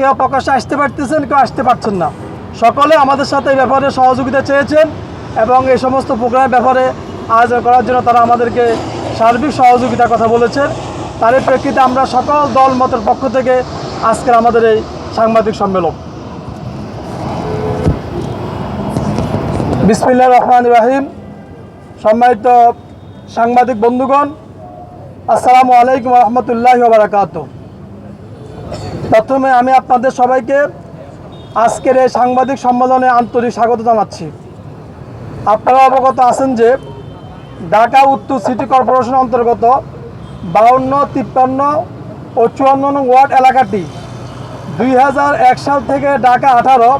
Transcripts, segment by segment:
কেউ প্রকাশ্যে আসতে পারতেছেন, কেউ আসতে পারছেন না। সকলে আমাদের সাথে এই ব্যাপারে সহযোগিতা চেয়েছেন এবং এই সমস্ত প্রোগ্রামের ব্যাপারে আয়োজন করার জন্য তারা আমাদেরকে সার্বিক সহযোগিতার কথা বলেছেন। তার প্রেক্ষিতে আমরা সকল দল মতের পক্ষ থেকে আজকের আমাদের এই সাংবাদিক সম্মেলন। বিসমিল্লা রহমান রাহিম। সম্মানিত সাংবাদিক বন্ধুগণ, আসসালামু আলাইকুম রহমতুল্লাহ বারাকাত প্রথমে আমি আপনাদের সবাইকে আজকের এই সাংবাদিক সম্মেলনে আন্তরিক স্বাগত জানাচ্ছি। আপনারা অবগত আছেন যে ঢাকা উত্তর সিটি কর্পোরেশন অন্তর্গত বাউন্ন, তিপ্পান্ন ও চুয়ান্ন ওয়ার্ড এলাকাটি দুই হাজার এক সাল থেকে ঢাকা আঠারো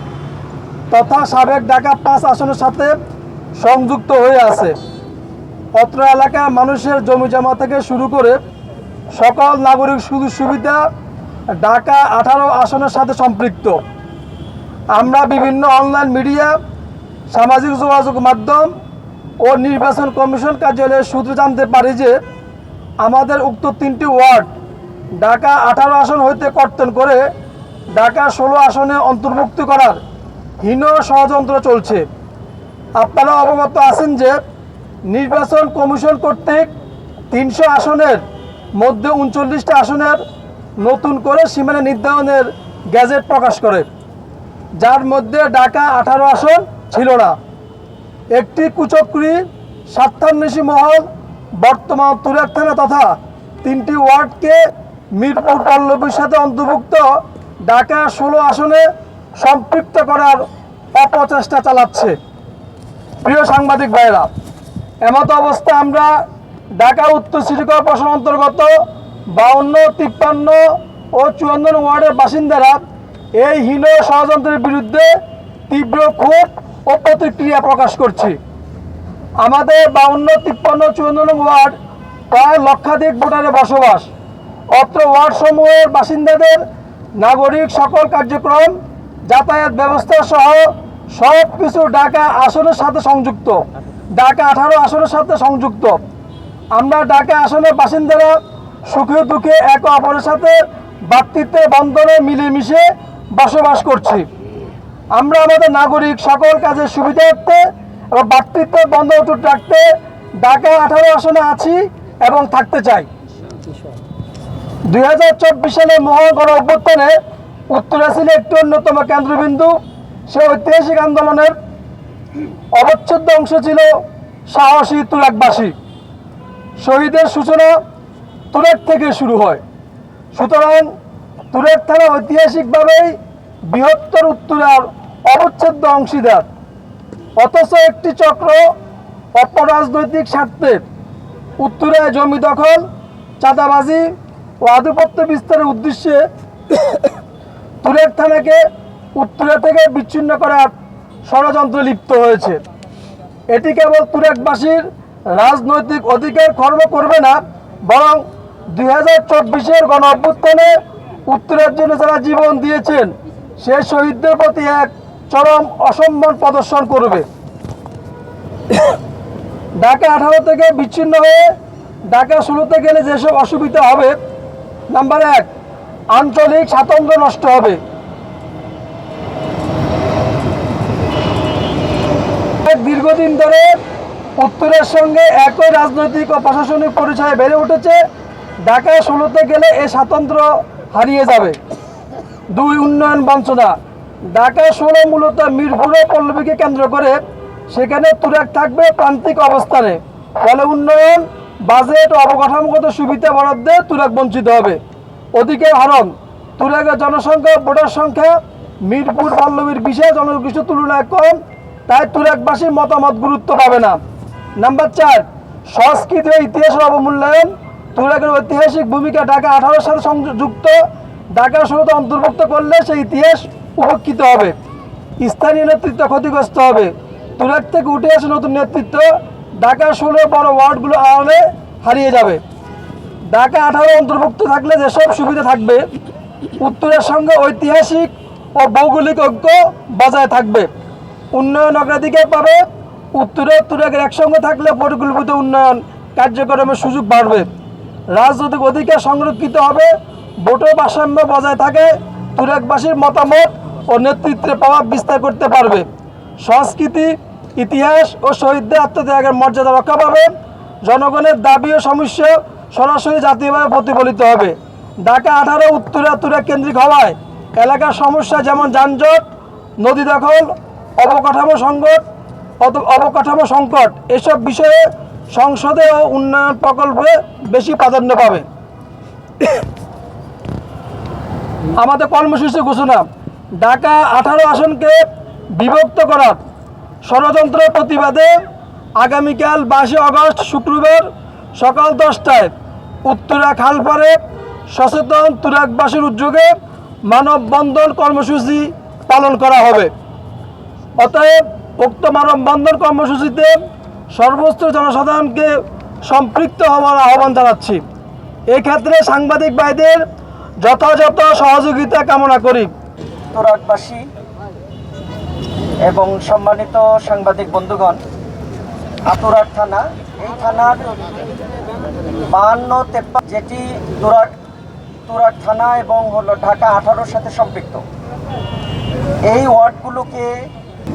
তথা সাবেক ঢাকা পাঁচ আসনের সাথে সংযুক্ত হয়ে আছে। অত্র এলাকার মানুষের জমি জমা থেকে শুরু করে সকল নাগরিক সুযোগ সুবিধা ঢাকা আঠারো আসনের সাথে সম্পৃক্ত। আমরা বিভিন্ন অনলাইন মিডিয়া সামাজিক যোগাযোগ মাধ্যম ও নির্বাচন কমিশন কার্যালয়ের সূত্রে জানতে পারি যে আমাদের উক্ত তিনটি ওয়ার্ড ঢাকা আঠারো আসন হইতে কর্তন করে ঢাকা ষোলো আসনে অন্তর্ভুক্ত করার হীন ষড়যন্ত্র চলছে। আপনারা অবগত আছেন যে নির্বাচন কমিশন কর্তৃক তিনশো আসনের মধ্যে উনচল্লিশটা আসনের নতুন করে সীমানা নির্ধারণের গ্যাজেট প্রকাশ করে, যার মধ্যে ঢাকা আঠারো আসন ছিল না। একটি কুচক্রি স্বার্থান্বেষী মহল, বর্তমান তুরাক থানা তথা তিনটি ওয়ার্ডকে মিরপুর পল্লবীর সাথে অন্তর্ভুক্ত ঢাকা ষোলো আসনে সম্পৃক্ত করার অপচেষ্টা চালাচ্ছে। প্রিয় সাংবাদিক ভাইরা, এমত অবস্থা আমরা ঢাকা উত্তর সিটি কর্পোরেশন অন্তর্গত বাউন্ন, তিপ্পান্ন ও চুয়ান্ন ওয়ার্ডের বাসিন্দারা এই হীন ষড়যন্ত্রের বিরুদ্ধে তীব্র ক্ষোভ ও প্রতিক্রিয়া প্রকাশ করছি। আমাদের বাউন্ন, তিপ্পান্ন চুয়ান্ন ওয়ার্ড প্রায় লক্ষাধিক ভোটারে বসবাস। অত্র ওয়ার্ড সমূহের বাসিন্দাদের নাগরিক সকল কার্যক্রম, যাতায়াত ব্যবস্থা সহ সব কিছু ঢাকা আসনের সাথে সংযুক্ত। ঢাকা আঠারো আসনের সাথে সংযুক্ত। আমরা ঢাকা আসনের বাসিন্দারা সুখে দুঃখে একে অপরের সাথে ভাতৃত্বের বন্ধনে মিলেমিশে বসবাস করছি। আমরা আমাদের নাগরিক সকল কাজের সুবিধার্থে এবং ভাতৃত্বের বন্ধন অটুট রাখতে ঢাকা আঠারো আসনে আছি এবং থাকতে চাই। দুই হাজার চব্বিশ সালে মহাগণ অভ্যুত্থানে উত্তরা ছিল একটি অন্যতম কেন্দ্রবিন্দু, সে ঐতিহাসিক আন্দোলনের অবচ্ছেদ্য অংশ ছিল সাহসী তুরাকবাসী। শহীদের সূচনা তুরেক থেকে শুরু হয়। সুতরাং তুরেক থানা ঐতিহাসিকভাবেই বৃহত্তর উত্তরার অবচ্ছেদ্য অংশীদার। অথচ একটি চক্র অপরাজনৈতিক স্বার্থে উত্তরায় জমি দখল, চাঁদাবাজি ও আধিপত্য বিস্তারের উদ্দেশ্যে তুরেক থানাকে উত্তরা থেকে বিচ্ছিন্ন করার ষড়যন্ত্রে লিপ্ত হয়েছে। এটি কেবল তুরেকবাসীর রাজনৈতিক অধিকার খর্ব করবে না, বরং দুই চব্বিশের গণ অভ্যুত্থানে উত্তরের জন্য যারা জীবন দিয়েছেন, সে শহীদদের প্রতি এক চরম অসম্মান প্রদর্শন করবে। ঢাকা আঠারো থেকে বিচ্ছিন্ন হয়ে ঢাকা ষোলোতে গেলে যেসব অসুবিধা হবে, নাম্বার এক, আঞ্চলিক স্বাতন্ত্র্য নষ্ট হবে। দীর্ঘদিন ধরে উত্তরের সঙ্গে একই রাজনৈতিক ও প্রশাসনিক পরিচয় বেড়ে উঠেছে। ঢাকায় ষোলোতে গেলে এই স্বাতন্ত্র্য হারিয়ে যাবে। দুই উন্নয়ন বঞ্চনা ঢাকা ষোলো মূলত মিরপুর পল্লবীকে কেন্দ্র করে। সেখানে তুরাক থাকবে প্রান্তিক অবস্থানে। ফলে উন্নয়ন, বাজেট অবকাঠামোগত সুবিধা বরাদ্দে তুরাক বঞ্চিত হবে। অধিকের হারণ তুরাকের জনসংখ্যা, ভোটার সংখ্যা, মিরপুর, পল্লবীর বিশেষ জনগোষ্ঠীর তুলনায় কম, তাই তুরাকবাসীর মতামত গুরুত্ব পাবে না। নাম্বার চার, সংস্কৃতি ও ইতিহাসের অবমূল্যায়ন। তুরাকের ঐতিহাসিক ভূমিকা ঢাকা আঠারো সালে সংযুক্ত। ঢাকা ষোলোতে অন্তর্ভুক্ত করলে সেই ইতিহাস উপকৃত হবে। স্থানীয় নেতৃত্ব ক্ষতিগ্রস্ত হবে। তুরাক থেকে উঠে আসে নতুন নেতৃত্ব ঢাকা ষোলো বড় ওয়ার্ডগুলো আড়ালে হারিয়ে যাবে। ঢাকা আঠারো অন্তর্ভুক্ত থাকলে যেসব সুবিধা থাকবে, উত্তরের সঙ্গে ঐতিহাসিক ও ভৌগোলিক ঐক্য বজায় থাকবে। উন্নয়ন অগ্রাধিকার পাবে। উত্তরে তুরাকের একসঙ্গে থাকলে পরিকল্পিত উন্নয়ন কার্যক্রমের সুযোগ বাড়বে। রাজনৈতিক অধিকার সংরক্ষিত হবে, ভোটের ভারসাম্য বজায় থাকে তুরাকবাসীর মতামত ও নেতৃত্বে প্রভাব বিস্তার করতে পারবে। সংস্কৃতি, ইতিহাস ও শহীদদের আত্মত্যাগের মর্যাদা রক্ষা পাবে। জনগণের দাবি ও সমস্যা সরাসরি জাতীয়ভাবে প্রতিফলিত হবে। ঢাকা আঠারো, উত্তরা তুরা কেন্দ্রিক হওয়ায় এলাকার সমস্যা যেমন যানজট, নদী দখল, অবকাঠামো সংকট অবকাঠামো সংকট, এসব বিষয়ে সংসদে ও উন্নয়ন প্রকল্পে বেশি প্রাধান্য পাবে। আমাদের কর্মসূচি ঘোষণা, ঢাকা আঠারো আসনকে বিভক্ত করার ষড়যন্ত্র প্রতিবাদে আগামীকাল বাইশে আগস্ট শুক্রবার সকাল দশটায় উত্তরা খালপাড়ে সচেতন তুরাকবাসীর উদ্যোগে মানববন্ধন কর্মসূচি পালন করা হবে। অতএব উক্ত মানববন্ধন কর্মসূচিতে সর্বস্ত জনসাধারণকে সম্পৃক্ত হওয়ার আহ্বান জানাচ্ছি। এক্ষেত্রে সাংবাদিক ভাইদের যথাযথ সহযোগিতা কামনা করি। তোরাকবাসী এবং সম্মানিত সাংবাদিক বন্ধুগণ আতুরাক থানা, এই থানার বাহান্ন তেপ্পা যেটি তুরাক তুরাক থানা এবং হলো ঢাকা আঠারোর সাথে সম্পৃক্ত। এই ওয়ার্ডগুলোকে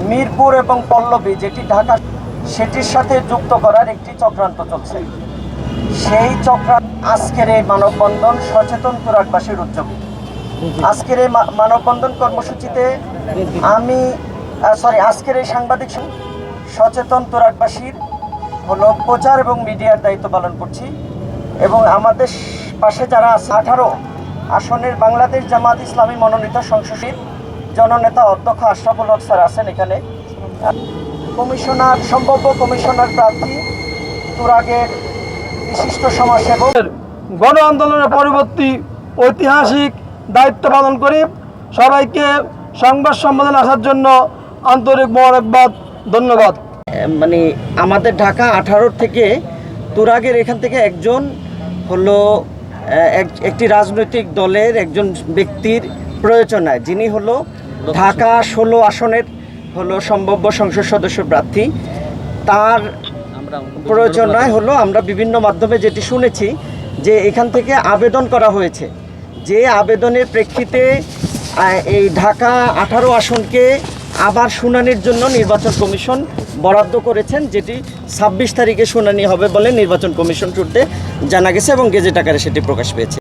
মিরপুর এবং পল্লবী, যেটি ঢাকা সেটির সাথে যুক্ত করার একটি চক্রান্ত চলছে। সেই চক্রান্ত আজকের এই মানববন্ধন সচেতন তুরাকবাসীর উদ্যোগে। আজকের এই মানববন্ধন কর্মসূচিতে আমি সরি আজকের এই সাংবাদিক সচেতন তোরাকবাসীর হলো প্রচার এবং মিডিয়ার দায়িত্ব পালন করছি এবং আমাদের পাশে যারা আছে, আঠারো আসনের বাংলাদেশ জামাত ইসলামী মনোনীত সংসদীর জননেতা অধ্যক্ষ আশরাফুল হক স্যার আছেন এখানে। কমিশনার সম্ভাব্য কমিশনার প্রার্থী তুরাগের বিশিষ্ট সমাজসেবক। গণ আন্দোলনের পরবর্তী ঐতিহাসিক দায়িত্ব পালন করি। সবাইকে সংবাদ সম্মেলনে আসার জন্য আন্তরিক মোবারকবাদ ধন্যবাদ। মানে আমাদের ঢাকা আঠারো থেকে তুরাগের এখান থেকে একজন হলো এক- একটি রাজনৈতিক দলের একজন ব্যক্তির প্রয়োজনায়। যিনি হলো ঢাকা ষোলো আসনের হলো সম্ভাব্য সংসদ সদস্য প্রার্থী। তার প্রয়োজনায় হলো আমরা বিভিন্ন মাধ্যমে যেটি শুনেছি যে এখান থেকে আবেদন করা হয়েছে। যে আবেদনের প্রেক্ষিতে এই ঢাকা আঠারো আসনকে আবার শুনানির জন্য নির্বাচন কমিশন বরাদ্দ করেছেন যেটি ছাব্বিশ তারিখে শুনানি হবে বলে নির্বাচন কমিশন সূত্রে জানা গেছে এবং গেজেট আকারে সেটি প্রকাশ পেয়েছে।